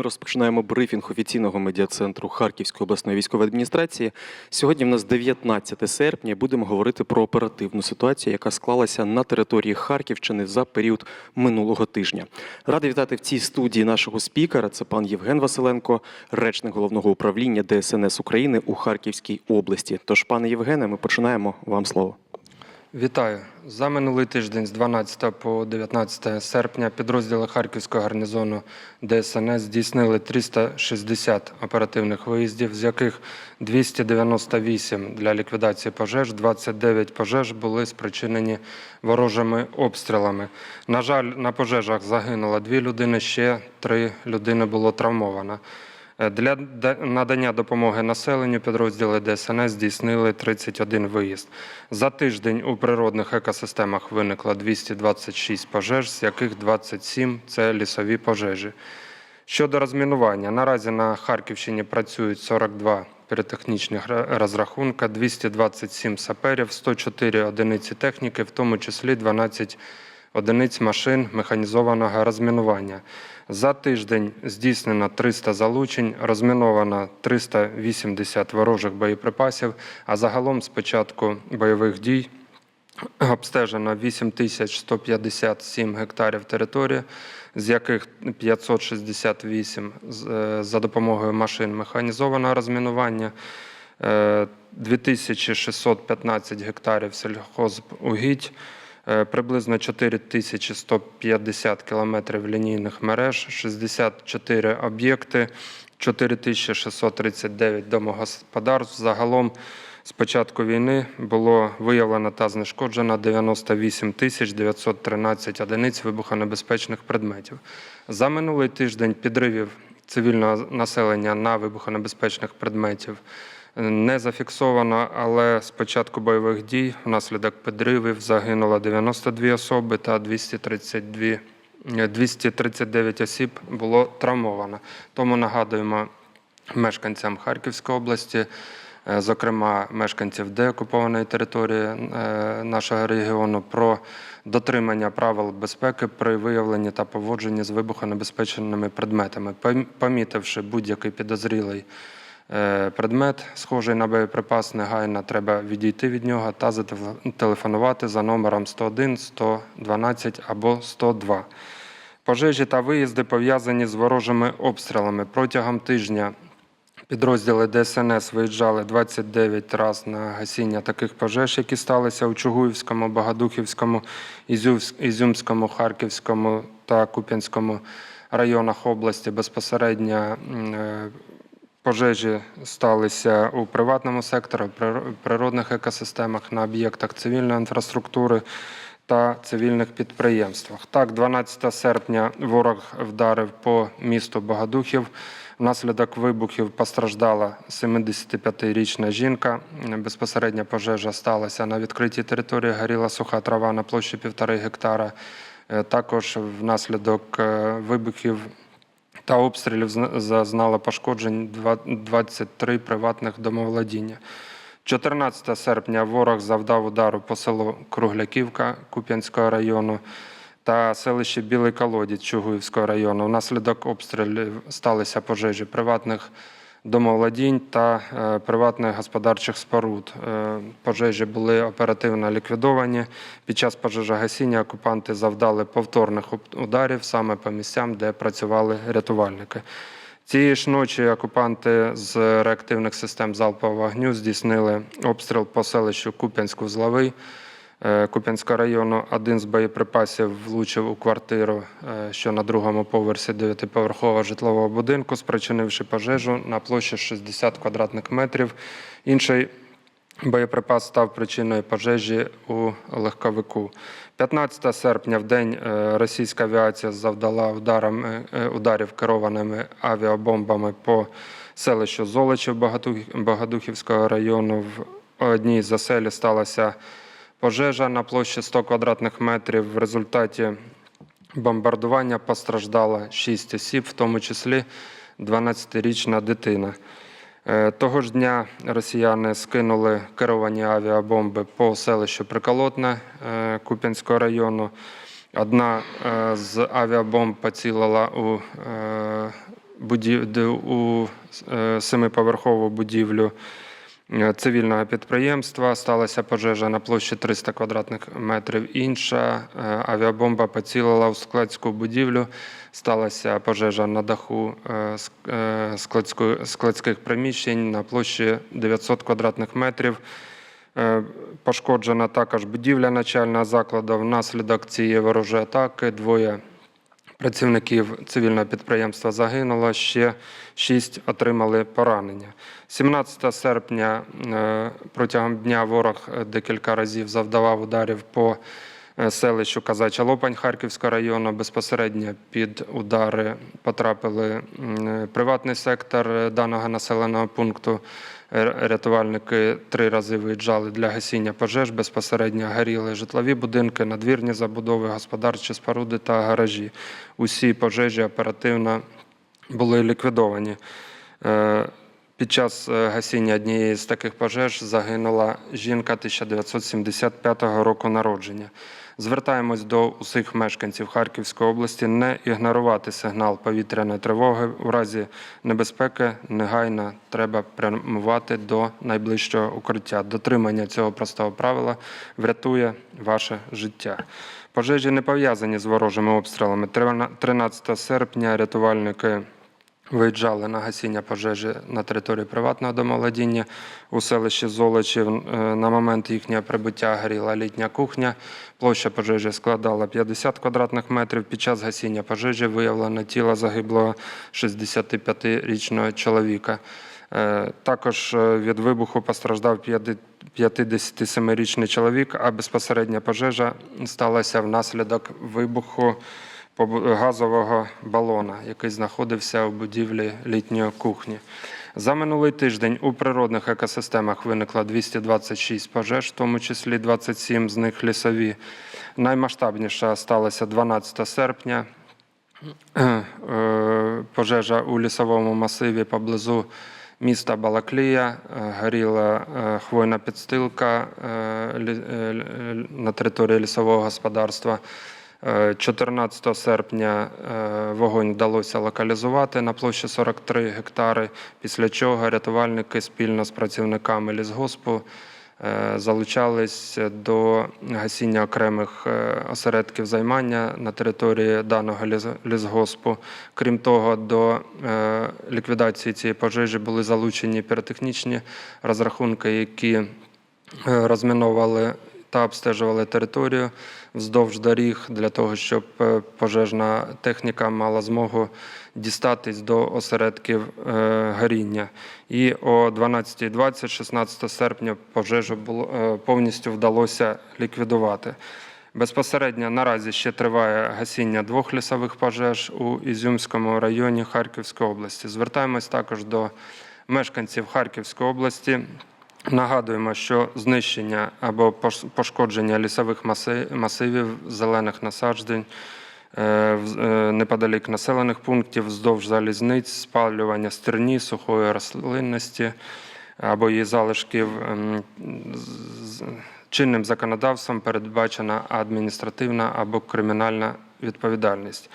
Ми розпочинаємо брифінг офіційного медіа-центру Харківської обласної військової адміністрації. Сьогодні в нас 19 серпня. Будемо говорити про оперативну ситуацію, яка склалася на території Харківщини за період минулого тижня. Радий вітати в цій студії нашого спікера. Це пан Євген Василенко, речник головного управління ДСНС України у Харківській області. Тож, пане Євгене, ми починаємо. Вам слово. Вітаю. За минулий тиждень з 12 по 19 серпня підрозділи Харківського гарнізону ДСНС здійснили 360 оперативних виїздів, з яких 298 для ліквідації пожеж, 29 пожеж були спричинені ворожими обстрілами. На жаль, на пожежах загинуло дві людини, ще три людини було травмовано. Е, Для надання допомоги населенню підрозділи ДСНС здійснили 31 виїзд. За тиждень у природних екосистемах виникло 226 пожеж, з яких 27 – це лісові пожежі. Щодо розмінування, наразі на Харківщині працюють 42 піротехнічних ра- розрахунка, 227 саперів, 104 одиниці техніки, в тому числі 12 одиниць машин механізованого розмінування. За тиждень здійснено 300 залучень, розміновано 380 ворожих боєприпасів, а загалом з початку бойових дій обстежено 8157 гектарів території, з яких 568 е, за допомогою машин механізованого розмінування, е, 2615 гектарів сільхозугідь, е, приблизно 4150 кілометрів лінійних мереж, 64 об'єкти, 4639 домогосподарств. Загалом з початку війни було виявлено та знешкоджено 98 тисяч 913 одиниць вибухонебезпечних предметів. За минулий тиждень підривів цивільного населення на вибухонебезпечних предметів не зафіксовано, але з початку бойових дій внаслідок підривів загинуло 92 особи та 232 е, 239 осіб було травмовано. Тому нагадуємо мешканцям Харківської області, е, зокрема мешканців деокупованої території е, нашого регіону, про дотримання правил безпеки при виявленні та поводженні з вибухонебезпеченими предметами, помітивши будь-який підозрілий е, предмет, схожий на боєприпас, негайно треба відійти від нього та зателефонувати за номером 101, 112 або 102. Пожежі та виїзди пов'язані з ворожими обстрілами. Протягом тижня підрозділи ДСНС виїжджали 29 разів на гасіння таких пожеж, які сталися у Чугуївському, Богодухівському, Ізювсь- Ізюмському, Харківському та Куп'янському районах області. Безпосередньо е, пожежі сталися у приватному секторі, прир- природних екосистемах, на об'єктах цивільної інфраструктури та цивільних підприємствах. Так, 12 серпня ворог вдарив по місту Богодухів. Внаслідок вибухів постраждала 75-річна жінка. Безпосередня пожежа сталася на відкритій території, горіла суха трава на площі півтори гектара. Е, Також внаслідок е, вибухів та обстрілів зазнала пошкоджень 23 приватних домовладіння. 14 серпня ворог завдав удару по селу Кругляківка Куп'янського району та селище Білий Колодязь Чугуївського району. Внаслідок обстрілів сталися пожежі приватних домоволодінь та е, приватних господарчих споруд. Е, Пожежі були оперативно ліквідовані. Під час пожежогасіння окупанти завдали повторних ударів саме по місцям, де працювали рятувальники. Цієї ж ночі окупанти з реактивних систем залпового вогню здійснили обстріл по селищу Куп'янськ-Узловий е, Куп'янського району. Один з боєприпасів влучив у квартиру, е, що на другому поверсі дев'ятиповерхового житлового будинку, спричинивши пожежу на площі 60 квадратних метрів. Інший Боєприпас став причиною пожежі у легковику. 15 серпня в день е, російська авіація завдала ударами, е, ударів керованими авіабомбами по селищу Золочів Богодух- Богодухівського району. В одній з оселі сталася пожежа на площі 100 квадратних метрів. В результаті бомбардування постраждало 6 осіб, в тому числі 12-річна дитина. Е, Того ж дня росіяни скинули керовані авіабомби по селищу Приколотне е, Куп'янського району. Одна е, з авіабомб поцілила у будів... у семиповерхову будівлю цивільного підприємства. Сталася пожежа на площі 300 квадратних метрів. Інша е, авіабомба поцілила у складську будівлю. Сталася пожежа на даху е, е, складських приміщень на площі 900 квадратних метрів. Е, Пошкоджена також будівля начального закладу. Внаслідок цієї ворожої атаки двоє працівників цивільного підприємства загинуло, ще шість отримали поранення. 17 серпня е, протягом дня ворог декілька разів завдавав ударів по селищу Казача Лопань Харківського району. Безпосередньо під удари потрапили е, приватний сектор е, даного населеного пункту. Рятувальники три рази виїжджали для гасіння пожеж. Безпосередньо горіли житлові будинки, надвірні забудови, господарчі споруди та гаражі. Усі пожежі оперативно були ліквідовані. Під час е, гасіння однієї з таких пожеж загинула жінка 1975 року народження. Звертаємось до усіх мешканців Харківської області не ігнорувати сигнал повітряної тривоги. У разі небезпеки негайно треба прямувати до найближчого укриття. Дотримання цього простого правила врятує ваше життя. Пожежі не пов'язані з ворожими обстрілами. 13 серпня рятувальники виїжджали на гасіння пожежі на території приватного домовладіння у селищі Золочів. Е, На момент їхнього прибуття горіла літня кухня. Площа пожежі складала 50 квадратних метрів. Під час гасіння пожежі виявлено тіло загиблого 65-річного чоловіка. Е, Також е, від вибуху постраждав 57-річний чоловік, а безпосередня пожежа сталася внаслідок вибуху газового балона, який знаходився у будівлі літньої кухні. За минулий тиждень у природних екосистемах виникло 226 пожеж, в тому числі 27 з них лісові. Наймасштабніша сталася 12 серпня. Е, Пожежа у лісовому масиві поблизу міста Балаклія. Е, Горіла е, хвойна підстилка на території лісового господарства. Е, 14 серпня е, вогонь вдалося локалізувати на площі 43 гектари, після чого рятувальники спільно з працівниками лісгоспу е, залучались до гасіння окремих е, осередків займання на території даного ліс- лісгоспу. Крім того, до е, ліквідації цієї пожежі були залучені піротехнічні розрахунки, які е, розміновували та обстежували територію вздовж доріг для того, щоб е, пожежна техніка мала змогу дістатись до осередків е, горіння. І о 12.20, 16 серпня, пожежу е, повністю вдалося ліквідувати. Безпосередньо наразі ще триває гасіння двох лісових пожеж у Ізюмському районі Харківської області. Звертаємось також до мешканців Харківської області. Нагадуємо, що знищення або пошкодження лісових масивів, зелених насаджень е, е, неподалік населених пунктів, вздовж залізниць, спалювання стерні, сухої рослинності або її залишків ем, чинним законодавством передбачена адміністративна або кримінальна відповідальність.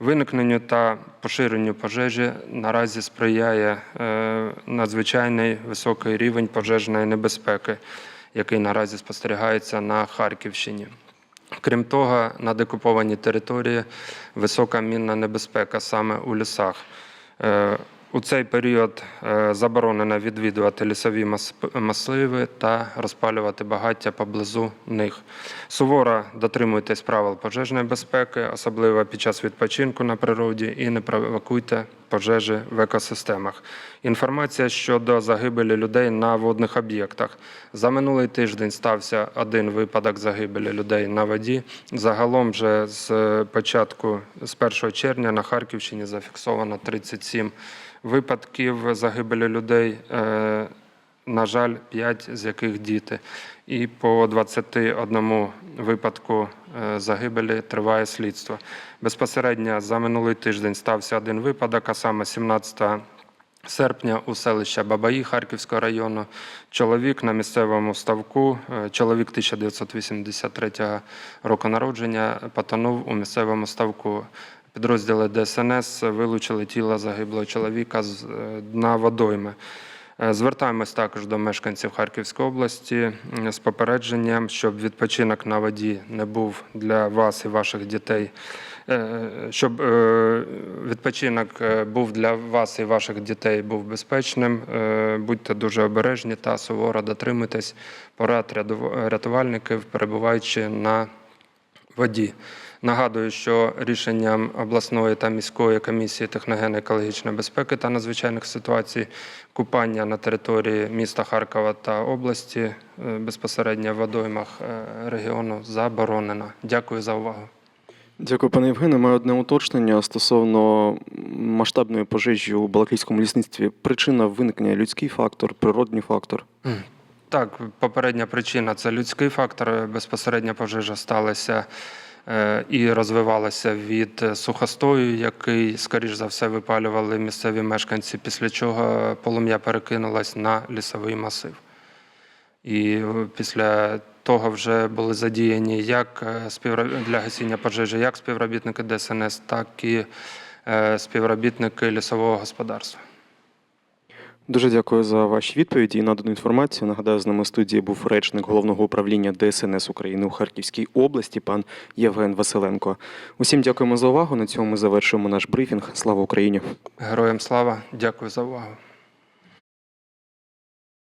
Виникненню та поширенню пожежі наразі сприяє е, надзвичайний високий рівень пожежної небезпеки, який наразі спостерігається на Харківщині. Крім того, на декупованій території висока мінна небезпека саме у лісах. Е, У цей період е, заборонено відвідувати лісові мас- масиви та розпалювати багаття поблизу них. Суворо дотримуйтесь правил пожежної безпеки, особливо під час відпочинку на природі, і не провокуйте пожежі в екосистемах. Інформація щодо загибелі людей на водних об'єктах. За минулий тиждень стався один випадок загибелі людей на воді. Загалом же з початку, з 1 червня на Харківщині зафіксовано 37 випадків загибелі людей. Е, на жаль, 5 з яких діти. І по 21 випадку е, загибелі триває слідство. Безпосередньо за минулий тиждень стався один випадок, а саме 17 серпня у селища Бабаї Харківського району. Чоловік на місцевому ставку, е, чоловік 1983 року народження, потонув у місцевому ставку. Підрозділи ДСНС вилучили тіло загиблого чоловіка з е, дна водойми. Е, Звертаємось також до мешканців Харківської області з попередженням, щоб відпочинок на воді не був для вас і ваших дітей, е, щоб е, відпочинок е, був для вас і ваших дітей був безпечним. Е, Будьте дуже обережні та суворо дотримуйтесь порад рятувальників, перебуваючи на воді. Нагадую, що рішенням обласної та міської комісії техногенно-екологічної безпеки та надзвичайних ситуацій купання на території міста Харкова та області е, безпосередньо в водоймах е, регіону заборонено. Дякую за увагу. Дякую, пане Євгене. Маю одне уточнення стосовно масштабної пожежі у Балаклійському лісництві. Причина виникнення людський фактор, природний фактор. Так, попередня причина це людський фактор. Безпосередня пожежа сталася і розвивалася від е, сухостою, який, скоріш за все, випалювали місцеві мешканці, після чого полум'я перекинулось на лісовий масив. І е, після того вже були задіяні як е, для гасіння пожежі, як співробітники ДСНС, так і е, співробітники лісового господарства. Дуже дякую за ваші відповіді і надану інформацію. Нагадаю, з нами студії був речник головного управління ДСНС України у Харківській області, пан Євген Василенко. Усім дякуємо за увагу. На цьому ми завершуємо наш брифінг. Слава Україні! Героям слава, дякую за увагу.